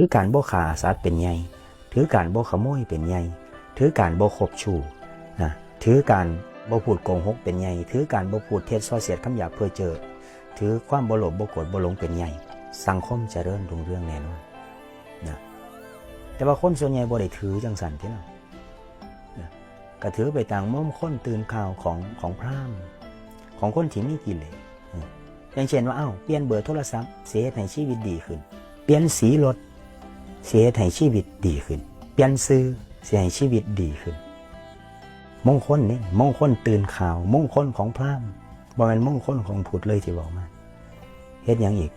ถือการบ่ขาสัตว์เป็นใหญ่ ถือการบ่ขโมยเป็นใหญ่ ถือการบ่คบชูนะถือการบ่พูดโกหกเป็นใหญ่ ถือการบ่พูดเท็จส่อเสียดคำหยาบเพื่อเจอ ถือความบ่โลภบ่โกรธบ่หลงเป็นใหญ่ สังคมจเจริญรุ่งเรืองแน่นอนนะแต่ว่าคนส่วนใหญ่บ่ได้ถือจังสันที่นั่นนะก็ถือไปต่างมุมคนตื่นข่าวของของพราหมณ์ของคนที่มีกิเลสอย่างเช่นว่าอ้าวเปลี่ยนเบอร์โทรศัพท์เสียให้ชีวิตดีขึ้น เปลี่ยนสีรถ เสียให้ชีวิตดีขึ้น เปลี่ยนซื้อเสียให้ชีวิตดีขึ้น มงคลนี่มงคลตื่นข่าว มงคลของพราหมณ์บ่แม่นมงคลของพุทธเลยที่บอกมาเฮ็ดยังอีก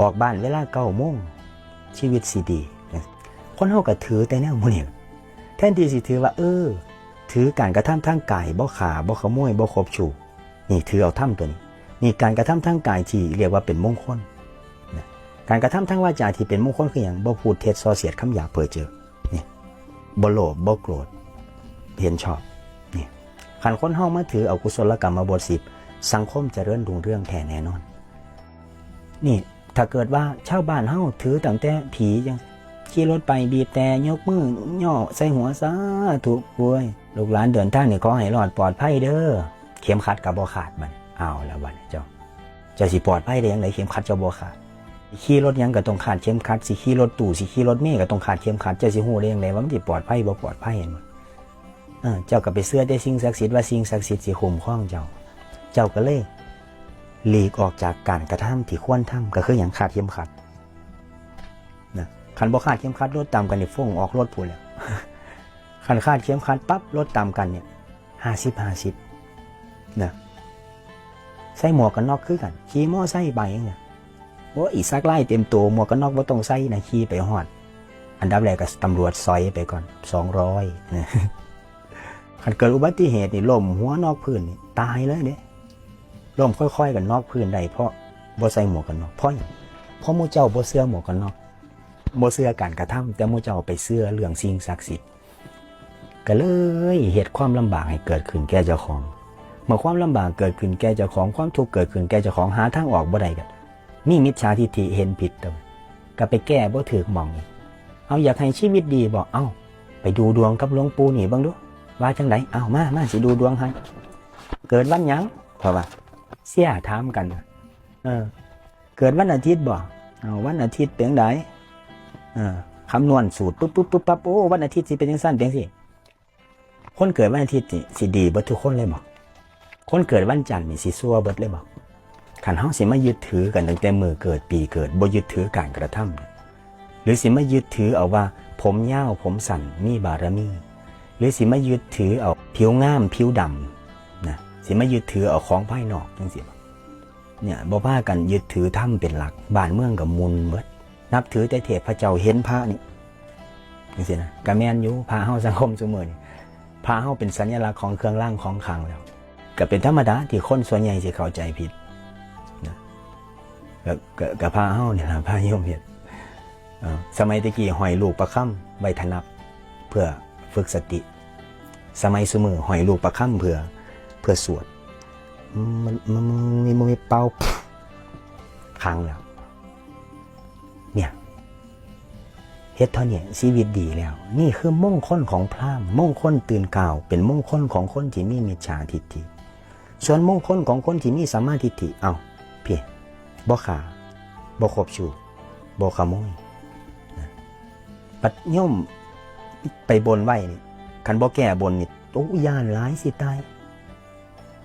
ออกบ้านเวลาเก้าโมงชีวิตสิดีคนเฮาก็ถือแต่แนวมื้นี้แทนที่สิถือว่า เออ ถือการกระทำทางกายบ่ขาบ่ขโมยบ่คบชูนี่ถือเอาทำตัวนี้นี่การกระทำทางกายที่เรียกว่าเป็นมงคล การกระทำทางวาจาที่เป็นมงคลคืออย่างบ่พูดเท็จส่อเสียดคำหยาเพ้อเจ้อนี่ยบ่โลภบ่โกรธเห็นชอบเนี่ยขันคนเฮามาถือเอากุศลกรรมมาบทสิบสังคมจะเจริญรุ่งเรื่องแท้แน่นอน นี่ถ้าเกิดว่าชาวบ้านเฮาถือตั้งแต่ผีจังขี่รถไปบีบแต่ยกมือย่อใส่หัวซาถูกป่วยลูกหลานเดินทางนี่ขอให้รอดปลอดภัยเด้อเข็มขัดกับบ่ขาดมันเอาแล้วบัดนี้เจ้าจะสิปลอดภัยได้ยังไงเข็มขัดเจ้าบ่ขาด ขี่รถยังก็ต้องขาดเข็มขัดสิขี่รถตู้สิขี่รถเมล์ก็ต้องขาดเข็มขัดเจ้าสิฮู้ได้ยังไงว่ามันสิปลอดภัยบ่ปลอดภัยเห็นเออเจ้าก็ไปเชื่อแต่สิ่งศักดิ์สิทธิ์ว่าสิ่งศักดิ์สิทธิ์สิคุ้มครองเจ้า เจ้าก็เลยหลีกออกจากการกระทำที่ควรทำก็คืออย่างขาดเข็มขัดนะขันบ่ขาดเข็มขัดรถตามกันนี่ฟงออกรถพูดแล้วขันขาดเข็มขัดปั๊บรถตามกันเนี่ยห้าสิบห้าสิบนะใส่หมวกกันน็อกคือกันขี่มอไซค์ไปเองเนี่ย โอ้อีสักไล่เต็มตัวหมวกกันน็อกบ่าต้องใส่นะขี่ไปหอด อันดับแรกก็ตำรวจซอยไปก่อนสองร้อยนะขันเกิดอุบัติเหตุนี่ล่มหัวนอกพื้นนี่ตายเลยเนี่ยล่มค่อย ๆ กันนอกพื้นได้เพราะบ่ใส่หมวกกันน็อกเพราะเพราะมูเจ้าบ่เสื้อหมวกกันน็อกบ่เสื้อการกระทำแต่มูเจ้าไปเสื้อเรื่องสิ่งศักดิ์สิทธิ์ก็เลยเหตุความลำบากให้เกิดขึ้นแก่เจ้าของเมื่อความลำบากเกิดขึ้นแก่เจ้าของความทุกข์เกิดขึ้นแก่เจ้าของหาทางออกบ่ได้กัน มีมิจฉาทิฏฐิเห็นผิดตัวก็ไปแก้บ่ถูกหมอง เอาอยากให้ชีวิตดีบ่เอ้า ไปดูดวงกับหลวงปู่นี่บิ่งดูว่าจังไดเอามามาสิดูดวงให้เกิดวันหยังเพราะว่า เสียถามกัน เออ เกิดวันอาทิตย์บ่เอาวันอาทิตย์เป็นไดเออคำนวณสูตรปุ๊บปุ๊บปุ๊บปั๊บโอ้วันอาทิตย์สิเป็นยังสั้นเป็นสิคนเกิดวันอาทิตย์นี่สิดีเบิดทุกคนเลยบอกคนเกิดวันจันทร์นี่สิซัวเบิดเลยบอก ขันเฮาสิมายึดถือกันตั้งแต่มือเกิดปีเกิดบ่ยึดถือการกระทำหรือสิมายึดถือเอาว่า ผมยาวผมสั้นมีบารมี หรือสิมายึดถือเอาผิวงามผิวดำนะสิมายึดถือเอาของภายนอกจังสิเนี่ยบ่พากันยึดถือถ้ำเป็นหลักบ้านเมืองกับมุนเบิดนับถือแต่เทพเจ้าเห็นพระนี่จังสินะกะแมนอยู่พระเฮาสังคมซุมื้อนี่พระเฮาเป็นสัญลักษณ์ของเครื่องร่างของขังแล้วก็เป็นธรรมดาที่คนส่วนใหญ่สิเข้าใจผิด ก็ก็กับพระเฮาเนี่ยนะพระยมเฮ็ดเอ่อสมัยตะกี้ห้อยลูกประค่ำใบถนับเพื่อฝึกสติ สมัยซุมือห้อยลูกประค่ำเพื่อเพื่อสวดมันมันมันมีมันมีเป่าค้างแล้ว เนี่ยเฮ็ดเท่านี้ชีวิตดีแล้ว นี่คือมงคลของพราหมณ์มงคลตื่นกล่าว เป็นมงคลของคนที่มีมิจฉาทิฏฐิส่วนมงคลของคนที่มีสัมมาทิฏฐิเอาเพีย บ่ขาบ่คบชูบ่ขโมยนะปัดย่อมไปบนไว้นี่คันบ่แก่บนนี่โอ้ยานหลายสิตาย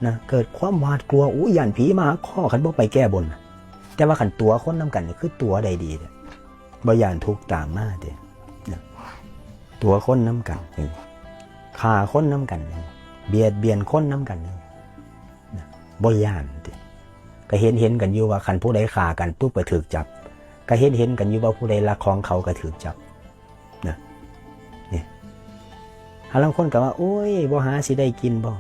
นะเกิดความหวาดกลัวอู้ยันผีมาข้อขันบ่ไปแก้บนนะแต่ว่าขันตัวคนน้ำกันนี่คือตัวใดดีเนี่ยบ่ยานทุกตามมาเด้นะตัวคนน้ำกันนี่ฆ่าคนน้ำกันนี่เบียดเบียนคนน้ำกันนี่นะบ่ยาน ก็เห็นเห็นกันอยู่ว่าขันผู้ใดฆ่ากันปุ๊บก็ถูกจับ ก็เห็นเห็นกันอยู่ว่าผู้ใดลักของเขาก็ถูกจับนะนี่หาลางคนก็ว่า โอ้ยบ่หาสิได้กินบ่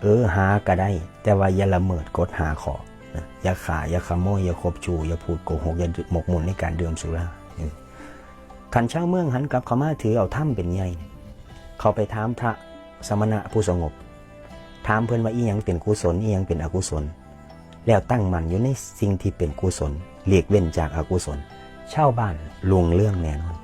เออหาก็ได้ แต่ว่าอย่าละเมิดกฎหาขอนะอย่าขาอย่าขโมยอย่าคบชูอย่าพูดโกหกอย่าหมกมุ่นในการดื่มสุราขันชาวเมืองหันกลับเขามาถือเอาถ้ำเป็นใหญ่เนี่ยเขาไปถามพระสมณะผู้สงบ ถามเพื่อนว่าอีหยังเป็นกุศลอีหยังเป็นอกุศล แล้วตั้งมันอยู่ในสิ่งที่เป็นกุศลเลียกเว้นจากอกุศลชาวบ้านลุงเรื่องแน่นอน